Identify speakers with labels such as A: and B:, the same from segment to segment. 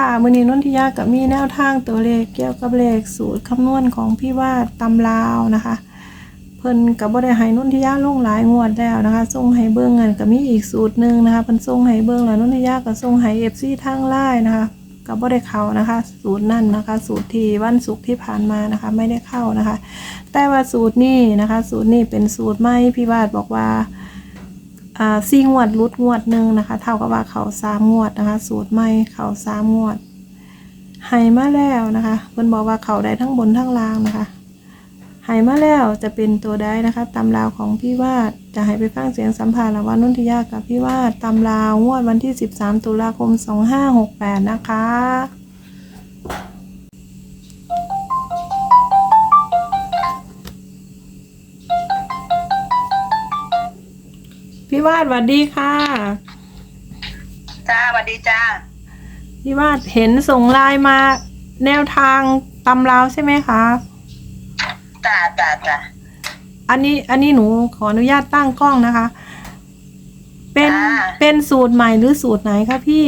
A: ค่ะมือนี้นนทิยากับมีแนวทางตัวเลขเกี่ยวกับเลขสูตรคำนวณของพี่วาดตำลาวนะคะ เพิ่นกับบ่ได้ให้นนทิยาลงหลายงวดแล้วนะคะส่งให้เบิ่งกันก็มีอีกสูตรหนึ่งนะคะเพิ่นส่งให้เบิ่งแล้วนนทิยาก็ส่งให้ FC ทางไลน์นะคะก็บ่ได้เข้านะคะ สูตรนั่นนะคะ สูตรที่วันศุกร์ที่ผ่านมานะคะ ไม่ได้เข้านะคะ แต่ว่าสูตรนี้นะคะ สูตรนี้เป็นสูตรใหม่พี่วาดบอกว่า สี่งวดรุดงวดหนึ่งนะคะ เท่ากับว่าเขาสามงวดนะคะ สูตรใหม่เขาสามงวดให้มาแล้วนะคะเพิ่อนบอกว่าเขาได้ทั้งบนทั้งล่างนะคะให้มาแล้วจะเป็นตัวได้นะคะตำราวของพี่วาดจะให้ไปฟังเสียงสัมภาษณ์ระหว่างนุ่นทิยากับพี่วาดตำราวงวดวันที่ 13 ตุลาคม 2568 นะคะ สวัสดีค่ะ
B: จ้าสวัสดีจ้า
A: พี่วาดเห็นส่งไลน์มา แนวทางตำราวใช่ไหมคะ
B: จ้าจ้าจ้า
A: อันนี้อันนี้หนูขออนุญาตตั้งกล้องนะคะ เป็น
B: อ่า
A: เป็นสูตรใหม่หรือสูตรไหนคะพี่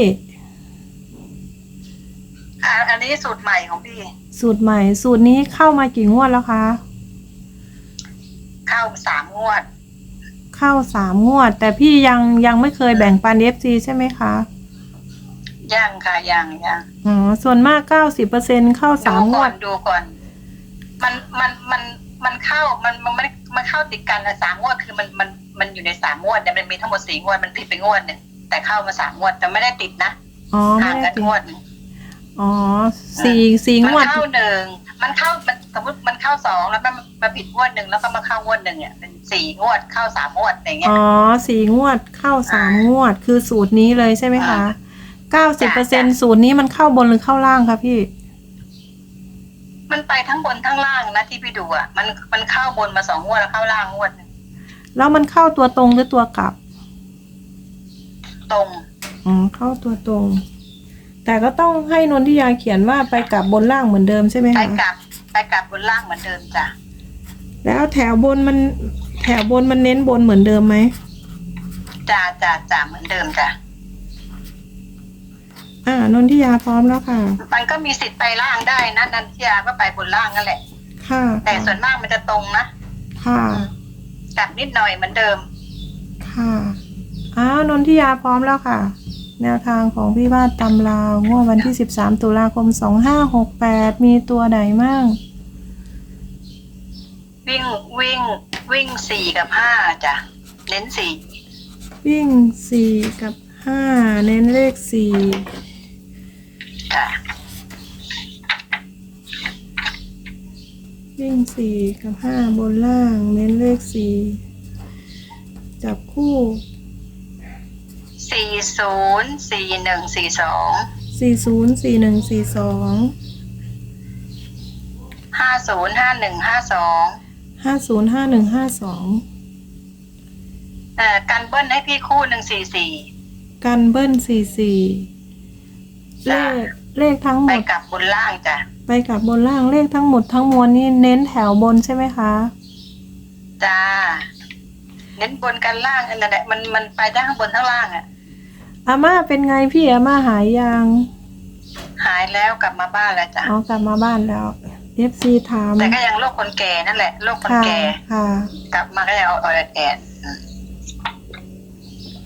B: อ่าอันนี้สูตรใหม่ของพี่
A: สูตรใหม่ สูตรนี้เข้ามากี่งวดแล้วคะ
B: เข้าสามงวด
A: เข้าสามงวด แต่พี่ยังยังไม่เคยแบ่งปัน FC ใช่ไหมคะ
B: ย่างค่ะย่างย่าง
A: อ๋อส่วนมากเก้าสิบเปอร์เซ็นเข้าสามง
B: ก่
A: ว
B: อ
A: ด
B: นดูก่อน มันมันมันมันเข้ามันมันมันมันเข้าติดกันนะสามงวดคือมันมันมันอยู่ในสามงวดเนี่ยมันมีทั้งหมดสี่งวดมันผิดไปงวดหนึ่งแต่เข้ามาสามงวดแต่ไม่ได้ติดนะ
A: อ๋อไม่
B: ห่าง
A: ได้
B: กัน
A: ติด
B: งวดหนึ่ง
A: อ๋อสี่สี่
B: มัน
A: งวด
B: เข้าหนึ่งมันเข้ามันสมมติมันเข้าสองแล้วมัน มาผิดงวดหนึ่งแล้วก็มาเข้างวดหนึ่งเนี่ยเป็นสี่งวดเข้าสามงวดอย่างเงี้ย
A: อ๋อสี่งวดเข้าสามงวด คือสูตรนี้เลยใช่ไหมคะ
B: อ่า
A: เก้าสิบเปอร์เซ็น
B: จ้ะ
A: สูตรนี้มันเข้าบนหรือเข้าล่างคะพี่
B: มันไปทั้งบนทั้งล่างนะที่พี่ดูอะมันมันเข้าบนมาสองงวดแล้วเข้าล่างงวดหนึ่ง
A: แล้วมันเข้าตัวตรงหรือตัวกลับ
B: ตรง
A: อ๋อเข้าตัวตรง แต่ก็ต้องให้นนทิยาเขียนว่าไปกลับบนล่างเหมือนเดิมใช่ไหม
B: ไป
A: คะ
B: กลับไปกลับบนล่างเหมือนเดิมจ้ะ
A: แล้วแถวบนมันแถวบนมันเน้นบนเหมือนเดิมไหม
B: จ้าจ้าจ้าเหมือนเดิมจ้ะ
A: อ่านนทิยาพร้อมแล้วค่ะ
B: มันก็มีสิทธิ์ไปล่างได้นะนันทิยาก็ไปบนล่างนั่นแหละ
A: ค่ะ
B: แต่ส่วนมากมันจะตรงนะ
A: ค่ะ
B: กลับนิดหน่อยเหมือนเดิม
A: ค่ะอ้าวนนทิยาพร้อมแล้วค่ะ แนวทางของพี่วาดตำลาวงวดวันที่ 13 ตุลาคม 2568 มีตัวใดมั่ง
B: วิ่งวิ่งวิ่งสี่กับห้าจ้ะเน้นสี่
A: วิ่ง4กับ5เน้นเลข4
B: จ้ะ
A: วิ่ง4กับ5บนล่างเน้นเลข4จับคู่
B: สี่ศูนย์สี่หนึ่งสี่สอง
A: 40 41 42
B: ห้าศูนย์ห้าหนึ่งห้าสอง
A: 50 51 52
B: เอ่อกันเบิ้ลให้พี่คู่หนึ่งสี่สี่
A: กันเบิ้ล44เล
B: จ้ะ
A: ขเลขทั้งห
B: ไป
A: มด
B: กลับบนล่างจ้ะ
A: ไปกับบนล่างเลขทั้งหมดทั้งมวลนี่เน้นแถวบนใช่ไหมคะ
B: จ้าเน้นบนกันล่างอันนั้นแหละมันมันไปได้ข้างบนทั้งล่างอะ
A: อาม่าเป็นไงพี่อาม่าหายยัง
B: หายแล้วกลับมาบ้านแล้วจ้ะ
A: เอากลับมาบ้านแล้ว FC ถาม
B: แต่ก็ยังโรคคนแก่นั่นแหละโรคคน
A: ค่ะ
B: แก่
A: ค่ะ
B: กลับมาก็ยังเอาออดแอด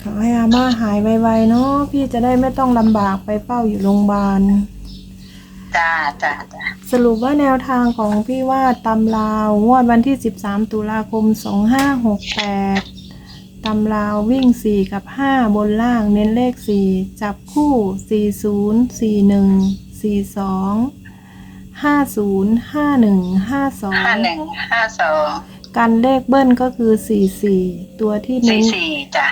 A: ขอให้อาม่าหายไวๆเนาะพี่จะได้ไม่ต้องลำบากไปเฝ้าอยู่โรงพยาบาล
B: จ้าจ้าจ้า
A: สรุปว่าแนวทางของพี่ว่าตำลาวงวดวันที่ 13 ตุลาคม 2568 ตำลาววิ่ง 4 กับ 5 บนล่างเน้นเลข 4 จับคู่ 40 41 42 50 51
B: ห้าหนึ่งห้าสอง
A: 52กันเลขเบิ้ลก็คือ44ตัวที่
B: สี่
A: เน้น
B: สี่จ้ะ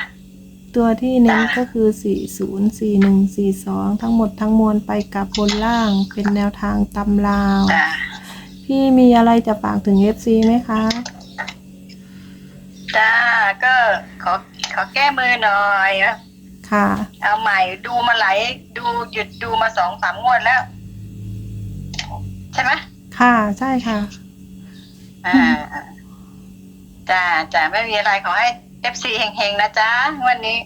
A: ตัวที่เน้น
B: จ้ะ
A: ก็คือ40 41 42ทั้งหมดทั้งมวลไปกับบนล่างเป็นแนวทางตำลาว
B: จ้า
A: พี่มีอะไรจะฝากถึง FC ไหมคะ
B: จ้าก็ขอขอแก้มือหน่อยนะ
A: ค่ะ
B: เอาใหม่ดูมาหลายดูหยุดดูมาสองสามงวดแล้วใช่ไหม
A: ค่ะ ใช่ค่ะ
B: อ่าจ้าจ้าไม่มีอะไรขอให้เอฟซีเฮงๆนะจ๊ะวันนี้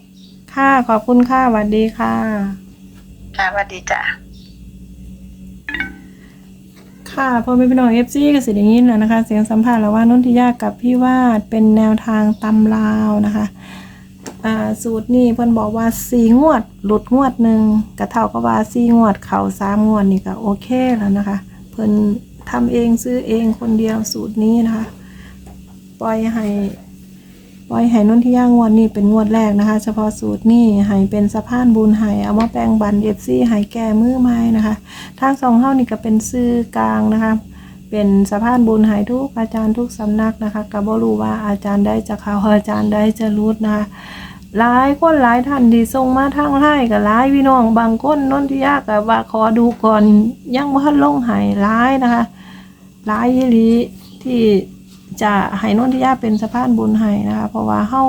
A: ค่ะ ขอบคุณค่ะสวัสดีค่ะ
B: ค่ะสวัสดีจ้า
A: ค่ะพอแม่พี่น้องเอฟซีก็สิได้ยินแล้วนะคะ เสียงสัมภาษณ์ระหว่างนนทิยากับพี่วาดเป็นแนวทางตำลาวนะคะอ่าสูตรนี่เพิ่นบอกว่าสี่งวด หลุดงวดหนึ่งกระเท่ากับว่าสี่งวด เข่าสามงวดนี่ก็โอเคแล้วนะคะ เพิ่นทำเองซื้อเองคนเดียวสูตรนี้นะคะ ปล่อยให้ปล่อยให้นนทิยางวดนี้เป็นงวดแรกนะคะ เฉพาะสูตรนี่ให้เป็นสะพานบุญให้เอามาแปลงบันเอฟซีให้แก้มือไม้นะคะทางสองเฮ้านี่ก็เป็นซื้อกลางนะคะ เป็นสะพานบุญใหายทุกอาจารย์ทุกสำนักนะคะก็บ่รู้ว่าอาจารย์ได้จะเขาอาจารย์ได้จะรุดนะคะ หลายคนหลายท่านที่ส่งมาทางไลน์กับหลายพี่น้องบางคนนนที่ยากกับว่าขอดูก่อนยังบ่ทันลงหายหลายนะคะหลายอีหลีที่จะให้นนที่ยาเป็นสะพานบุญให้นะคะ เพราะว่าเฮา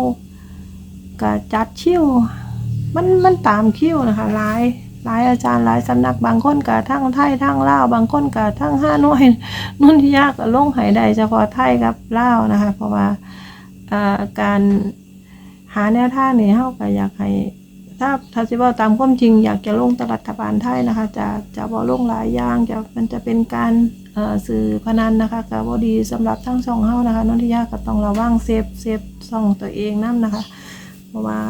A: ก็จัดคิวมันมันตามคิวนะคะหลายหลายอาจารย์หลายสำนักบางคนกับทั้งไทยทั้งลาวบางคนกับทั้งห้าน้อยนุ่นที่ยากก็ลงหายได้เฉพาะไทยกับลาวนะคะ เพราะว่าอ่อการ หาแนวทางนี่เฮาก็อยากให้ถ้าถ้าสิว้าตามความจริงอยากจะลงตรัฐบาลไทยนะคะ จะจะบ่ลงหลายอย่างจะมันจะเป็นการเอ่อสื่อพนันนะคะก็บ่ดีสำหรับทั้งช่องเฮานะคะนนทิยาก็ต้องระวังเซฟเซฟช่องตัวเองนํนะคะ เพราะว่า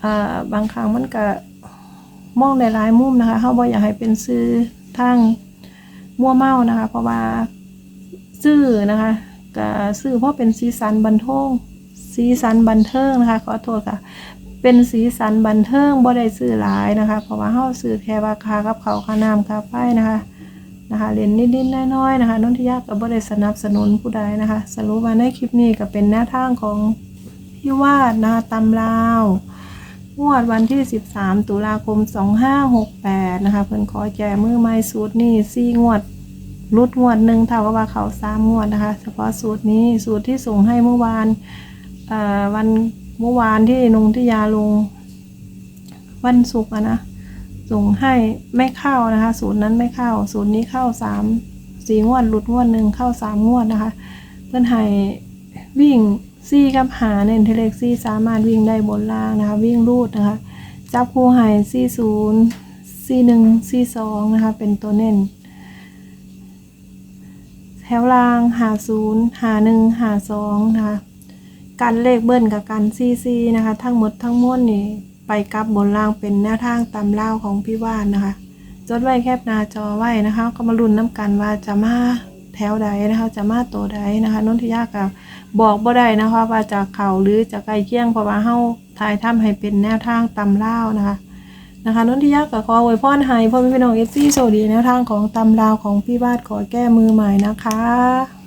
A: เอ่อบางครั้งมันก็มองได้หลายมุมนะคะเฮาบ่อยากให้เป็นสื่อทางมั่วเมานะคะ เพราะว่าสื่อนะคะก็สื่อเพราะเป็นสีสันบันทง สีสันบันเทิงนะคะ ขอโทษค่ะ เป็นสีสันบันเทิงบ่ได้ซื้อหลายนะคะ เพราะว่าเฮาซื้อแค่ว่าคากับเขาค่าน้ำค่าไฟนะคะนะคะเล่นนิดๆน้อยๆนะคะนนทิยาก็บ่ได้สนับสนุนผู้ใดนะคะ สรุปว่าในคลิปนี้ก็เป็นแนวทางของพี่วาดนะคะตำลาวงวดวันที่ 13 ตุลาคม 2568 นะคะ เพิ่นขอแจมือไม้สูตรนี่สี่งวดรุดงวดหนึ่งเท่ากับว่าเขาสามงวดนะคะ เฉพาะสูตรนี้สูตรที่ส่งให้เมื่อวาน วันเมื่อวานที่นงที่ยาลง วันศุกร์นะส่งให้ไม่เข้านะคะศูนย์นั้นไม่เข้า ศูนย์นี้เข้าสามสี่งวดหลุดงวดหนึ่งเข้าสามงวดนะคะ เพื่อนให้วิ่งซี่กับหาเน้นเทเล็กซี่สามารถวิ่งได้บนล่างนะคะ วิ่งรูดนะคะ จับคู่ให้ซี่ศูนย์ซี่หนึ่งซี่สองนะคะ เป็นตัวเน้นแถวล่างหาศูนย์หาหนึ่งหาสองนะคะ การเลขเบิ้ลกับการซีซีนะคะ ทั้งหมดทั้งมวลนี่ไปกลับบนล่างเป็นแนวทางตำเล่าของพี่ว่านนะคะ จดไว้แคบหน้าจอไว้นะคะ ก็มาลุ้นน้ำกันว่าจะมาแถวใดนะคะ จะมาตัวใดนะคะนนทิยากับบอกบ่ได้นะคะว่าจะเข่าหรือจะใกลเคียงเพราะว่าเฮาทายถ้ำให้เป็นแนวทางตำเล่านะคะนะคะนนทิยากับขออวยพรให้พ่อแม่พี่น้องเอฟซีโชคดีแนวทางของตำลาวของพี่วาดขอแก้มือใหม่นะคะ